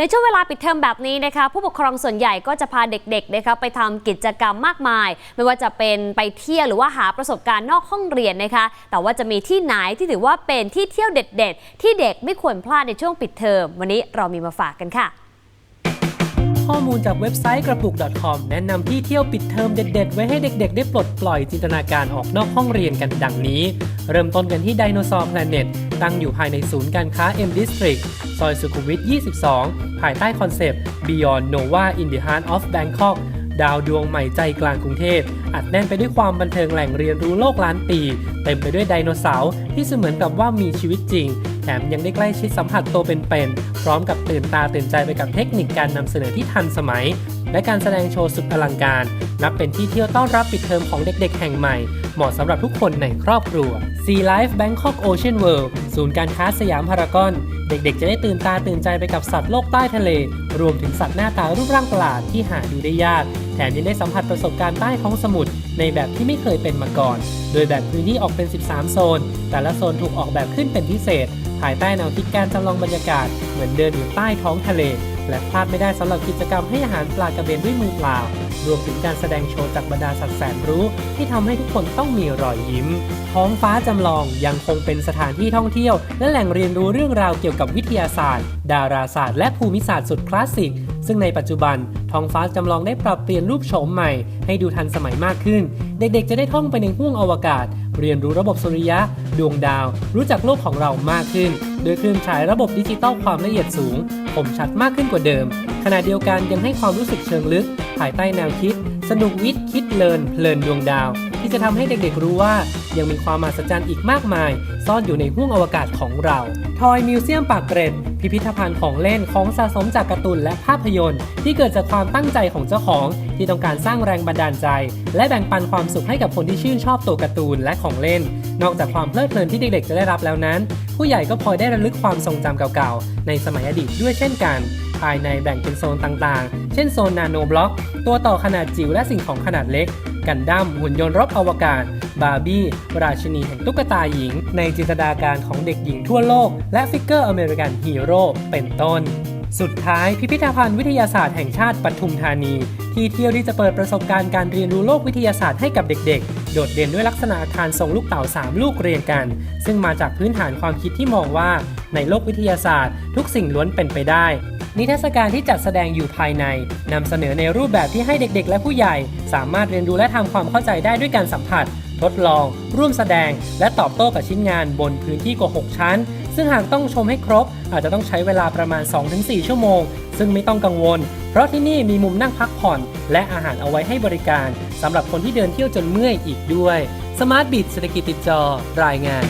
ในช่วงเวลาปิดเทอมแบบนี้นะคะผู้ปกครองส่วนใหญ่ก็จะพาเด็กๆนะคะไปทำกิจกรรมมากมาย ไม่ว่าจะเป็นไปเที่ยวหรือว่าหาประสบการณ์นอกห้องเรียนนะคะ แต่ว่าจะมีที่ไหนที่ถือว่าเป็นที่เที่ยวเด็ด ๆ ที่เด็กไม่ควรพลาดในช่วงปิดเทอมวันนี้เรามีมาฝากกันค่ะ ข้อมูลจากเว็บไซต์กระปุก .com แนะนำที่เที่ยวปิดเทอมเด็ดๆ ไว้ให้เด็กๆ ได้ปลดปล่อยจินตนาการออกนอกห้องเรียนกันดังนี้ เริ่มต้นกันที่ไดโนเสาร์แพลเน็ตตั้งอยู่ภายในศูนย์การค้า M District ซอยสุขุมวิท 22 ภายใต้คอนเซปต์ Beyond Nova in the Heart of Bangkok ดาวดวงใหม่ใจกลางกรุงเทพ อัดแน่นไปด้วยความบันเทิงแหล่งเรียนรู้โลกล้านปี เต็มไปด้วยไดโนเสาร์ที่เสมือนกับว่ามีชีวิตจริง มยังได้ใกล้ชิดสัมผัสตัวเป็นๆพร้อมกับตื่นตาตื่นใจไปกับเทคนิคการนำเสนอที่ทันสมัย และการแสดงโชว์สุดอลังการ นับเป็นที่เที่ยวต้อนรับปิดเทอมของเด็กๆ แห่งใหม่ เหมาะสำหรับทุกคนในครอบครัว Sea Life Bangkok Ocean World ศูนย์การค้าสยามพารากอนเด็กๆ จะได้ตื่นตาตื่นใจไปกับสัตว์โลกใต้ทะเล รวมถึงสัตว์หน้าตารูปร่างประหลาดที่หาดูได้ยาก แถมยังได้สัมผัสประสบการณ์ใต้ท้องสมุทรในแบบที่ไม่เคยเป็นมาก่อน โดยแบ่งพื้นที่ออกเป็น 13 โซน แต่ละโซนถูกออกแบบขึ้นเป็นพิเศษ ภายใต้แนวคิดการจำลองบรรยากาศเหมือนเดินอยู่ใต้ท้องทะเล และพลาดไม่ได้สำหรับกิจกรรมให้อาหารปลากระเบนด้วยมือเปล่ารวมถึงการแสดงโชว์จากบรรดาสัตว์แสนรู้ ที่ทำให้ทุกคนต้องมีรอยยิ้ม ท้องฟ้าจำลองยังคงเป็นสถานที่ท่องเที่ยว และแหล่งเรียนรู้เรื่องราวเกี่ยวกับวิทยาศาสตร์ ดาราศาสตร์และภูมิศาสตร์สุดคลาสสิกซึ่งในปัจจุบันท้องฟ้าจำลองได้ปรับเปลี่ยนรูปโฉมใหม่ ให้ดูทันสมัยมากขึ้น เด็กๆ จะได้ท่องไปในห้วงอวกาศ เรียนรู้ระบบสุริยะ ดวงดาว รู้จักโลกของเรามากขึ้น โดยเครื่องฉายระบบดิจิตอลความละเอียดสูง คมชัดมากขึ้นกว่าเดิม ขณะเดียวกันยังให้ความรู้สึกเชิงลึก ภายใต้แนวคิด สนุกวิทย์คิดเลินเพลินดวงดาว ที่จะทำให้เด็กๆรู้ว่า ยังมีความมหัศจรรย์อีกมากมาย ซ่อนอยู่ในห้วงอวกาศของเราทอยมิวเซียมปากเกร็ด พิพิธภัณฑ์ของเล่นของสะสมจากการ์ตูนและภาพยนตร์ ที่เกิดจากความตั้งใจของเจ้าของ ที่ต้องการสร้างแรงบันดาลใจ และแบ่งปันความสุขให้กับคนที่ชื่นชอบตัวการ์ตูนและของเล่น นอกจากความเพลิดเพลินที่เด็กๆ จะได้รับแล้วนั้น ผู้ใหญ่ก็พลอยได้ระลึกความทรงจำเก่าๆ ในสมัยอดีตด้วยเช่นกันภายในแบ่งเป็นโซนต่างๆ เช่นโซนนาโนบล็อก ตัวต่อขนาดจิ๋วและสิ่งของขนาดเล็ก กันดั้มหุ่นยนต์รบอวกาศ บาร์บี้ ราชินีแห่งตุ๊กตาหญิง ในจินตนาการของเด็กหญิงทั่วโลก และฟิกเกอร์อเมริกันฮีโร่เป็นต้นสุดท้ายพิพิธภัณฑ์วิทยาศาสตร์แห่งชาติปทุมธานี ที่เที่ยวที่จะเปิดประสบการณ์การเรียนรู้โลกวิทยาศาสตร์ให้กับเด็กๆ โดดเด่นด้วยลักษณะอาคารทรงลูกเต่า 3 ลูกเรียงกัน ซึ่งมาจากพื้นฐานความคิดที่มองว่า ในโลกวิทยาศาสตร์ ทุกสิ่งล้วนเป็นไปได้ นิทรรศการที่จัดแสดงอยู่ภายในนำเสนอในรูปแบบที่ให้เด็กๆ และผู้ใหญ่ สามารถเรียนรู้และทำความเข้าใจได้ด้วยการสัมผัส ทดลอง ร่วมแสดง และตอบโต้กับชิ้นงานบนพื้นที่กว่า 6 ชั้น ซึ่งหากต้องชมให้ครบ อาจจะต้องใช้เวลาประมาณ 2-4 ชั่วโมง ซึ่งไม่ต้องกังวล เพราะที่นี่มีมุมนั่งพักผ่อน และอาหารเอาไว้ให้บริการสำหรับคนที่เดินเที่ยวจนเมื่อยอีกด้วยสมาร์ทบิ t เศรษฐกิจติดจอรายงาน